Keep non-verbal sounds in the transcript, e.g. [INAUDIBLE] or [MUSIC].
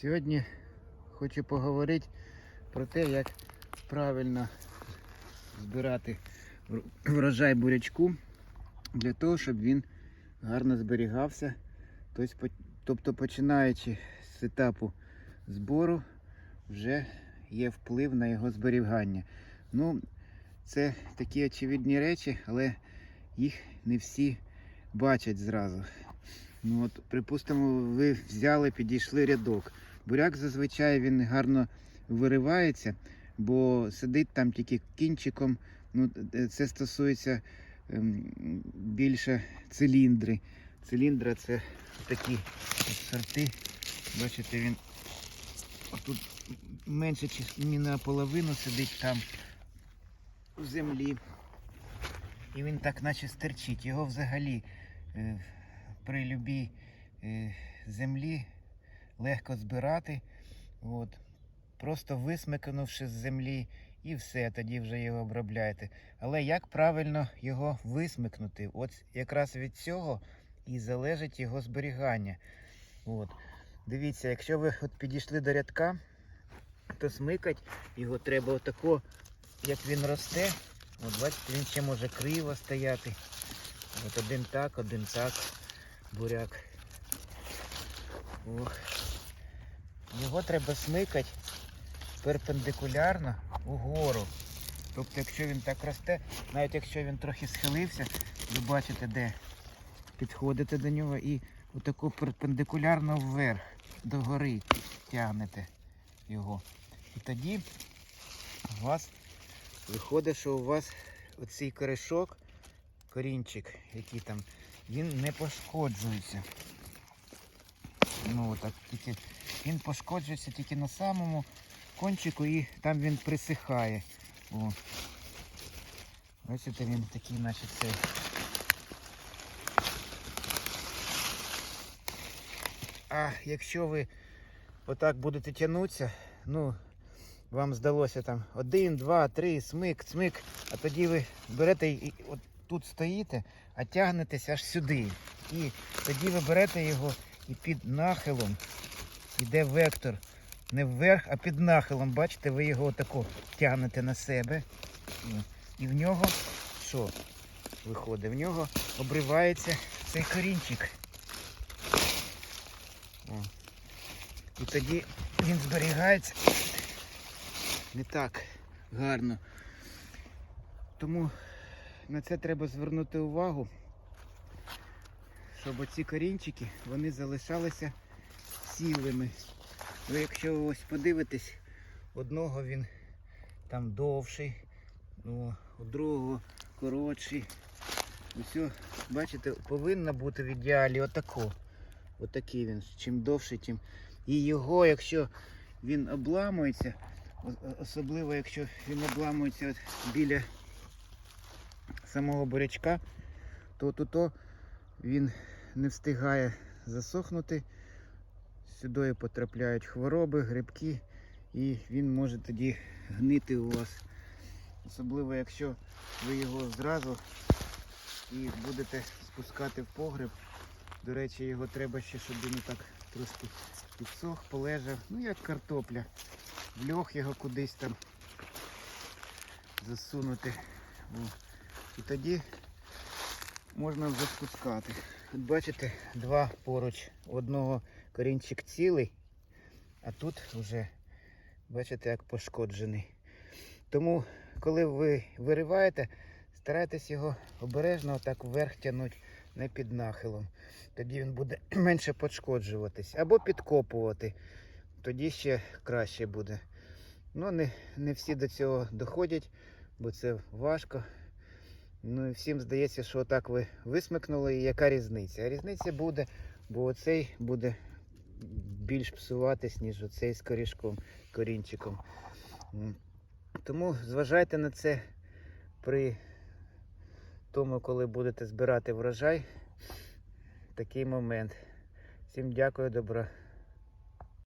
Сьогодні хочу поговорити про те, як правильно збирати врожай бурячку для того, щоб він гарно зберігався. Тобто, починаючи з етапу збору, вже є вплив на його зберігання. Ну, це такі очевидні речі, але їх не всі бачать зразу. Ну от, припустимо, ви взяли, підійшли рядок. Буряк зазвичай він гарно виривається, бо сидить там тільки кінчиком. Ну, е, це стосується ем, більше циліндри. Циліндра це такі сорти. Бачите, він тут менше чи не наполовину сидить там у землі. І він так наче стерчить. Його взагалі е, при любій е, землі легко збирати. От. Просто висмикнувши з землі і все, тоді вже його обробляєте. Але як правильно його висмикнути? От якраз від цього і залежить його зберігання. От. Дивіться, якщо ви от підійшли до рядка, то смикать його треба отако, як він росте. От бачите, він ще може криво стояти. От один так, один так, буряк. Ох. Його треба смикати перпендикулярно угору. Тобто, якщо він так росте, навіть якщо він трохи схилився, ви бачите, де підходите до нього і отаку перпендикулярно вверх, догори тягнете його. І тоді у вас виходить, що у вас оцей корешок, корінчик, який там, він не пошкоджується. Ну отак, тільки він пошкоджується тільки на самому кончику і там він присихає. О. Бачите, він такий, наче цей. А якщо ви отак будете тягнутися, ну, вам здалося там один, два, три, смик, смик, а тоді ви берете і от тут стоїте, а тягнетесь аж сюди. І тоді ви берете його і під нахилом йде вектор. Не вверх, а під нахилом. Бачите, ви його отако тягнете на себе. І, в нього що виходить? В нього обривається цей корінчик. О. І тоді він зберігається не так гарно. Тому на це треба звернути увагу, щоб оці корінчики вони залишалися цілими. Ви якщо ось подивитесь, одного він там довший, ну, у другого коротший. Ось, бачите, повинно бути в ідеалі отако. Отакий він. Чим довший, тим. І його, якщо він обламується, особливо якщо він обламується от біля самого бурячка, то то він не встигає засохнути. Сюди потрапляють хвороби, грибки, і він може тоді гнити у вас. Особливо якщо ви його зразу і будете спускати в погреб. До речі, його треба ще, щоб він так трошки підсох, полежав. Ну як картопля. В льох його кудись там засунути. І тоді можна вже спускати. От бачите, два поруч. Одного корінчик цілий, а тут вже, бачите, як пошкоджений. Тому, коли ви вириваєте, старайтесь його обережно так вверх тягнути, не під нахилом. Тоді він буде [CLEARS THROAT] менше пошкоджуватись. Або підкопувати. Тоді ще краще буде. Ну, не, не всі до цього доходять, бо це важко. Ну і всім здається, що отак ви висмикнули, і яка різниця? Різниця буде, бо оцей буде більш псуватись, ніж оцей з корішком, корінчиком. Тому зважайте на це при тому, коли будете збирати врожай. Такий момент. Всім дякую, добра